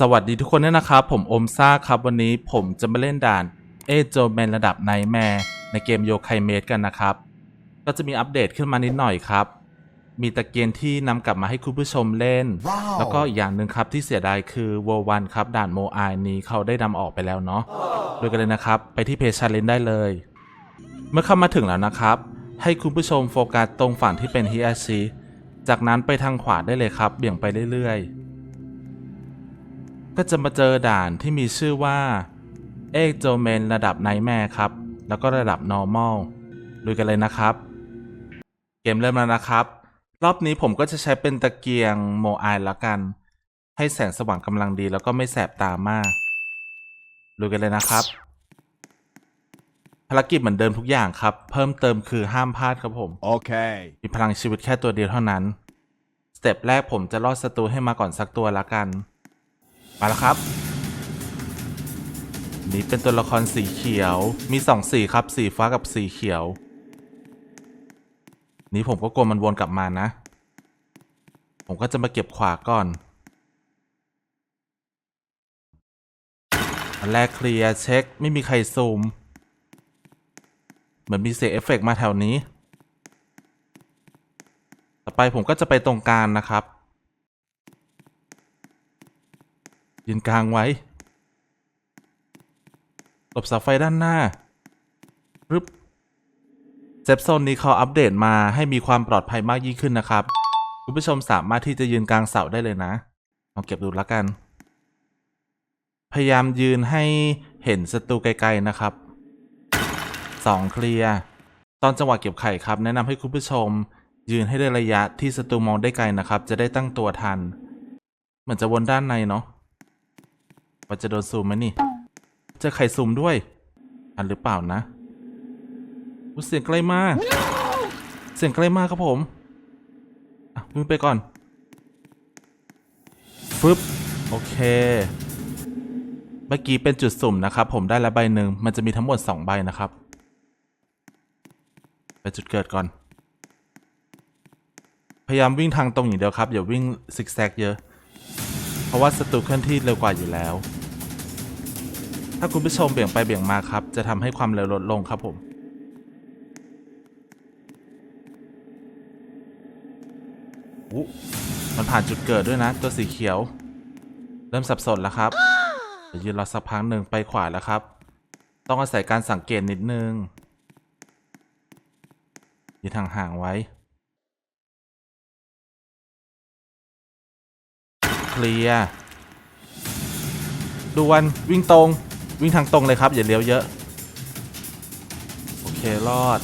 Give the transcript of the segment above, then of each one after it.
สวัสดีทุกคนด้วยนะครับ ผมโอมซ่าครับวันนี้ผมจะมาเล่นด่านเอโจแมนระดับไนแมร์ในเกมโยไคเมดกันนะครับ ก็จะมีอัปเดตขึ้นมานิดหน่อยครับ มีตะเกียงที่นำกลับมาให้คุณผู้ชมเล่นว้าวแล้วก็อีกอย่างหนึ่งครับที่เสียดายคือเวอร์วันครับ ด่านโมอายนี้เขาได้นำออกไปแล้วเนาะโดยกันเลยนะครับ ไปที่เพจชาเลนได้เลย เมื่อเข้ามาถึงแล้วนะครับ ให้คุณผู้ชมโฟกัสตรงฝั่งที่เป็นฮิอาชิจากนั้นไปทางขวาได้เลยครับ เบี่ยงไปเรื่อยๆ ก็จะมาเจอด่านที่มีชื่อว่าเอกโจเมนระดับไนแมร์ครับ แล้วก็ระดับ normal ดูกันเลยนะครับ เกมเริ่มแล้วนะครับ รอบนี้ผมก็จะใช้เป็นตะเกียงโมอายละกัน ให้แสงสว่างกำลังดีแล้วก็ไม่แสบตามาก ดูกันเลยนะครับ ภารกิจเหมือนเดิมทุกอย่างครับ เพิ่มเติมคือห้ามพลาดครับผม Okay. มีพลังชีวิตแค่ตัวเดียวเท่านั้น สเต็ปแรกผมจะล่อศัตรูให้มาก่อนสักตัวละกัน มาแล้วครับ นี่เป็นตัวละครสีเขียว มีสองสีครับ สีฟ้ากับสีเขียว นี่ผมก็กลัวมันวนกลับมานะ ผมก็จะมาเก็บขวาก่อน อันแรกเคลียร์เช็ค ไม่มีใครซูม เหมือนมีเสียงเอฟเฟกต์มาแถวนี้ ต่อไปผมก็จะไปตรงกลางนะครับ ยืนกลางไว้หลบเสาไฟด้านหน้ารึบเซฟโซนนี้เขาอัปเดตมาให้มีความปลอดภัยมากยิ่งขึ้นนะครับ คุณผู้ชมสามารถที่จะยืนกลางเสาได้เลยนะลองเก็บดูแล้วกัน พยายามยืนให้เห็นศัตรูไกลๆนะครับสองเคลียร์ตอนจังหวะเก็บไข่ครับ แนะนำให้คุณผู้ชม ยืนให้ได้ระยะที่ศัตรูมองได้ไกลนะครับ จะได้ตั้งตัวทัน เหมือนจะวนด้านในเนาะ ว่าจะโดนซูมไหมนี่ เจอไข่ซูมด้วย อันหรือเปล่านะอุ๊ยเสียงใกล้มาก เสียงใกล้มากครับผม อะวิ่งไปก่อน ฟึบ โอเค เมื่อกี้เป็นจุดสุ่มนะครับ ผมได้ละใบหนึ่ง มันจะมีทั้งหมด 2 ใบนะครับ ไปจุดเกิดก่อน พยายามวิ่งทางตรงอย่างเดียวครับ อย่าวิ่งซิกแซกเยอะ เพราะว่าศัตรูเคลื่อนที่เร็วกว่าอยู่แล้ว ถ้าคุณผู้ชมเบี่ยงไปเบี่ยงมาครับ จะทำให้ความเร็วลดลงครับผมมันผ่านจุดเกิดด้วยนะ ตัวสีเขียว เริ่มสับสนแล้วครับยวยืนรอสักพักหนึ่งไปขวาแล้วครับ ต้องอาศัยการสังเกตนิดนึงยืนห่างๆไว้ เคลียร์ดวนวิ่งตรง วิ่งทางตรงเลยครับ อย่าเลี้ยวเยอะ โอเค รอด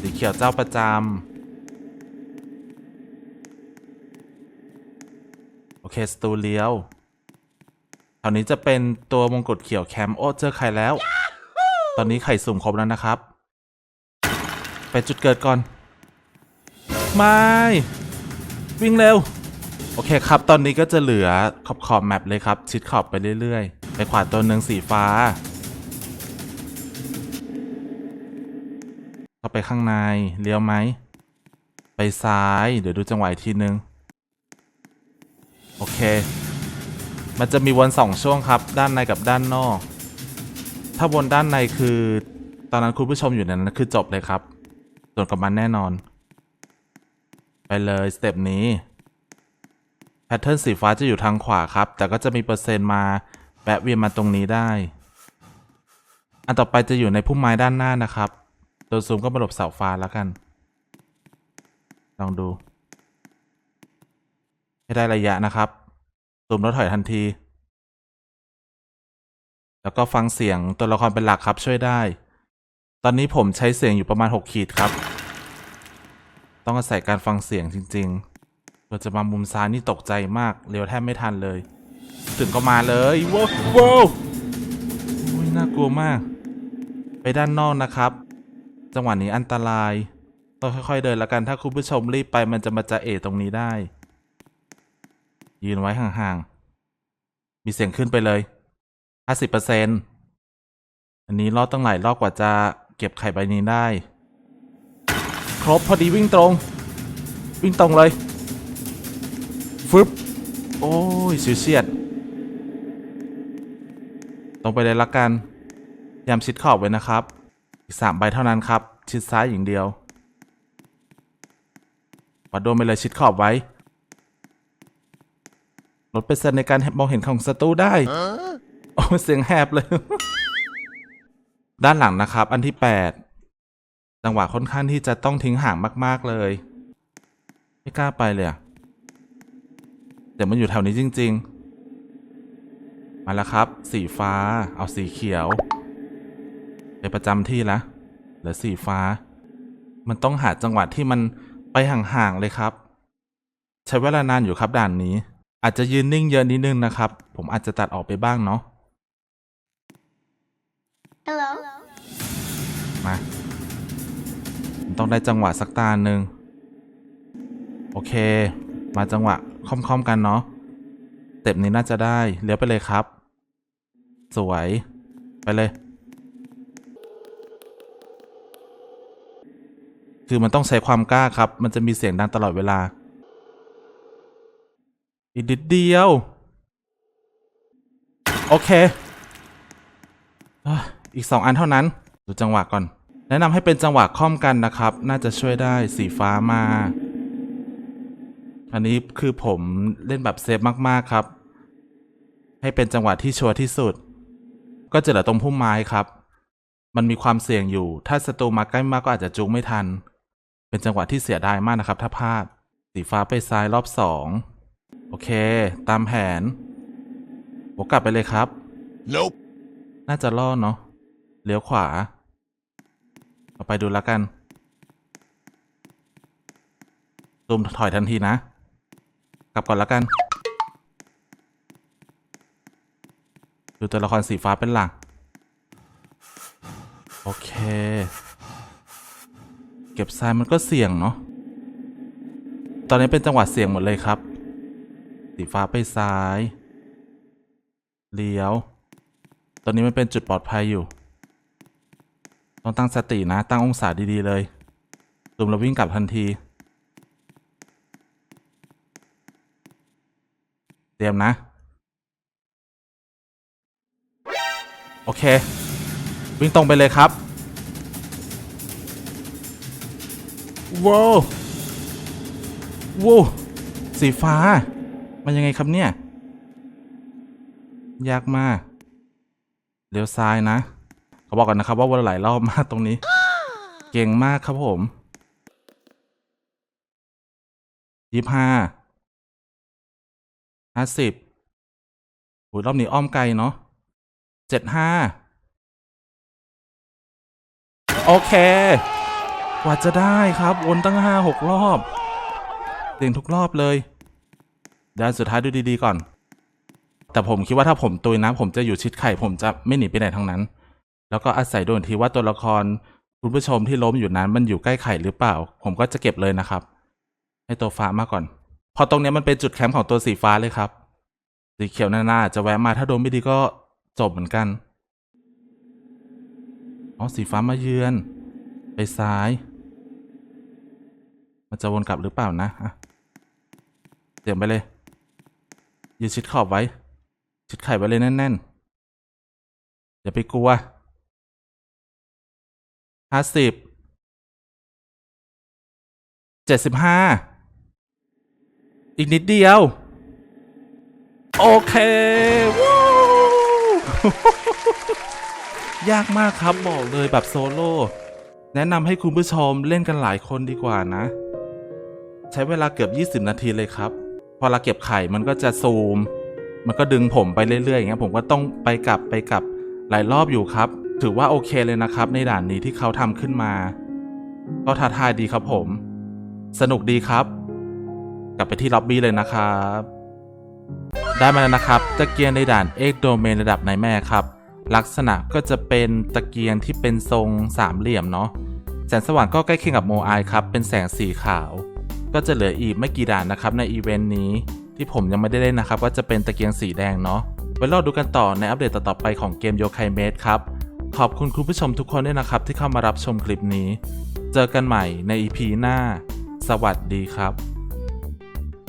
สีเขียวเจ้าประจำโอเค สตูเลี้ยวแถวนี้จะเป็นตัวมงกุฎเขียวแคมป์โอเจอไข่แล้ว ตอนนี้ไข่สุ่มครบแล้วนะครับ ไปจุดเกิดก่อน ไม่ วิ่งเร็ว โอเคครับ ตอนนี้ก็จะเหลือขอบขอบแมปเลยครับ ชิดขอบไปเรื่อย ๆ ไปขวาตัวหนึ่งสีฟ้า เข้าไปข้างในเลี้ยวไหม ไปซ้าย เดี๋ยวดูจังหวะอีกทีนึง โอเค มันจะมีวนสองช่วงครับ ด้านในกับด้านนอก ถ้าวนด้านในคือ ตอนนั้นคุณผู้ชมอยู่ในนั้นคือจบเลยครับส่วนกับมันแน่นอน ไปเลยสเต็ปนี้แพทเทิร์นสีฟ้าจะอยู่ทางขวาครับ แต่ก็จะมีเปอร์เซ็นต์มา แวะเวียนมาตรงนี้ได้ อันต่อไปจะอยู่ในพุ่มไม้ด้านหน้านะครับตัวซูมก็มาหลบเสาฟ้าแล้วกัน ลองดู ให้ได้ระยะนะครับ ซูมแล้วถอยทันที แล้วก็ฟังเสียงตัวละครเป็นหลักครับช่วยได้ ตอนนี้ผมใช้เสียงอยู่ประมาณ 6 ขีดครับ ต้องอาศัยการฟังเสียงจริงๆเราจะมามุมซ้ายนี่ตกใจมาก เร็วแทบไม่ทันเลย ถึงก็มาเลยว้าวว้าวน่ากลัวมาก ไปด้านนอกนะครับ จังหวะนี้อันตรายต้องค่อยๆเดินล้วกันถ้าคุณผู้ชมรีบไปมันจะมาจะเอตรงนี้ได้ ยืนไว้ห่างๆ มีเสียงขึ้นไปเลย50%อันนี้รอดตั้งหลายรอบกว่าจะเก็บไข่ใบนี้ได้ ครบพอดีวิ่งตรง วิ่งตรงเลย ฟึบ โอ้ยชิวเฉียด ตรงไปเลยละกันยามชิดขอบไว้นะครับ อีกสามใบเท่านั้นครับ ชิดซ้ายอย่างเดียววัดโดนไปเลยชิดขอบไว้ลดเปอร์เซ็นต์ในการมองเห็นของศัตรูได้ โอ้เสียงแหบเลย ด้านหลังนะครับ อันที่8จังหวะค่อนข้างที่จะต้องทิ้งห่างมาก ๆ เลย ไม่กล้าไปเลยอะเดี๋ยวมันอยู่แถวนี้จริง ๆ มาแล้วครับ สีฟ้า เอาสีเขียวไปประจำที่ละเหลือสีฟ้า มันต้องหาจังหวะที่มันไปห่างๆเลยครับ ใช้เวลานานอยู่ครับด่านนี้ อาจจะยืนนิ่งเยอะนิดนึงนะครับ ผมอาจจะตัดออกไปบ้างเนาะ Hello. มาผมต้องได้จังหวะสักตาหนึ่งโอเค มาจังหวะค่อมๆกันเนาะ เต็ปนี้น่าจะได้เลี้ยวไปเลยครับ สวย ไปเลย คือมันต้องใช้ความกล้าครับ มันจะมีเสียงดังตลอดเวลา อีกนิดเดียว โอเค อีกสองอันเท่านั้น ดูจังหวะก่อน แนะนำให้เป็นจังหวะค่อมกันนะครับ น่าจะช่วยได้สีฟ้ามา อันนี้คือผมเล่นแบบเซฟมากๆครับ ให้เป็นจังหวะที่ชัวร์ที่สุด ก็จะเหลือตรงพุ่มไม้ครับ มันมีความเสี่ยงอยู่ ถ้าศัตรูมาใกล้มากก็อาจจะจุกไม่ทัน เป็นจังหวะที่เสียดายมากนะครับ ถ้าพลาด สีฟ้าไปซ้ายรอบสอง โอเค ตามแผนผมกลับไปเลยครับ Nope. น่าจะล่อเนาะเลี้ยวขวา เอาไปดูแล้วกันตูมถอยทันทีนะ กลับก่อนแล้วกันดูตัวละครสีฟ้าเป็นหลัก โอเค เก็บทรายมันก็เสี่ยงเนาะตอนนี้เป็นจังหวะเสี่ยงหมดเลยครับ สีฟ้าไปซ้าย เลี้ยว ตอนนี้มันเป็นจุดปลอดภัยอยู่ ต้องตั้งสตินะตั้งองศาดีๆเลยตูมเราวิ่งกลับทันที เตรียมนะ โอเค วิ่งตรงไปเลยครับว้าวว้าวสีฟ้า มันยังไงครับเนี่ย ยากมากเลี้ยวซ้ายนะ เขาบอกกันนะครับว่าวนหลายรอบมากตรงนี้ เก่งมากครับผมยี่ห้า ห้าสิบโอ้ยรอบนี้อ้อมไกลเนาะเจ็ดห้าโอเค กว่าจะได้ครับ วนตั้งห้าหกรอบเสี่ยงทุกรอบเลยดี๋ยวอันสุดท้ายดูดีๆก่อน แต่ผมคิดว่าถ้าผมตุยนะ ผมจะอยู่ชิดไข่ ผมจะไม่หนีไปไหนทั้งนั้น แล้วก็อาศัยดูอีกทีว่าตัวละครคุณผู้ชมที่ล้มอยู่นั้น มันอยู่ใกล้ไข่หรือเปล่า ผมก็จะเก็บเลยนะครับ ให้ตัวฟ้ามาก่อน อตรงนี้มันเป็นจุดแคมป์ของตัวสีฟ้าเลยครับ สีเขียวน่าจะแวะมาถ้าโดนไม่ดีก็จบเหมือนกัน อ๋อสีฟ้ามาเยือน ไปซ้าย มันจะวนกลับหรือเปล่านะอะเตรียมไปเลย ยืนชิดขอบไว้ ชิดไข่ไว้เลยแน่นๆ อย่าไปกลัวห้าสิบเจ็ดสิบห้า อีกนิดเดียว โอเควู้ยากมากครับบอกเลยแบบโซโล่แนะนำให้คุณผู้ชมเล่นกันหลายคนดีกว่านะ ใช้เวลาเกือบ 20 นาทีเลยครับ พอเราเก็บไข่มันก็จะซูม มันก็ดึงผมไปเรื่อยๆอย่างเงี้ยผมก็ต้องไปกลับไปกลับหลายรอบอยู่ครับ ถือว่าโอเคเลยนะครับ ในด่านนี้ที่เขาทำขึ้นมา ก็ท้าทายดีครับผม สนุกดีครับ กลับไปที่ล็อบบี้เลยนะครับ ได้มาแล้วนะครับ ตะเกียงในด่านเอกโดเมนระดับในแม่ครับ ลักษณะก็จะเป็นตะเกียงที่เป็นทรงสามเหลี่ยมเนาะ แสงสว่างก็ใกล้เคียงกับโมไอครับ เป็นแสงสีขาว ก็จะเหลืออีกไม่กี่ด่านนะครับในอีเวนต์นี้ที่ผมยังไม่ได้เล่นนะครับ ก็จะเป็นตะเกียงสีแดงเนาะไว้รอดูกันต่อในอัปเดตต่อๆไปของเกมโยคายเมดครับขอบคุณคุณผู้ชมทุกคนด้วยนะครับที่เข้ามารับชมคลิปนี้ เจอกันใหม่ใน EP หน้า สวัสดีครับ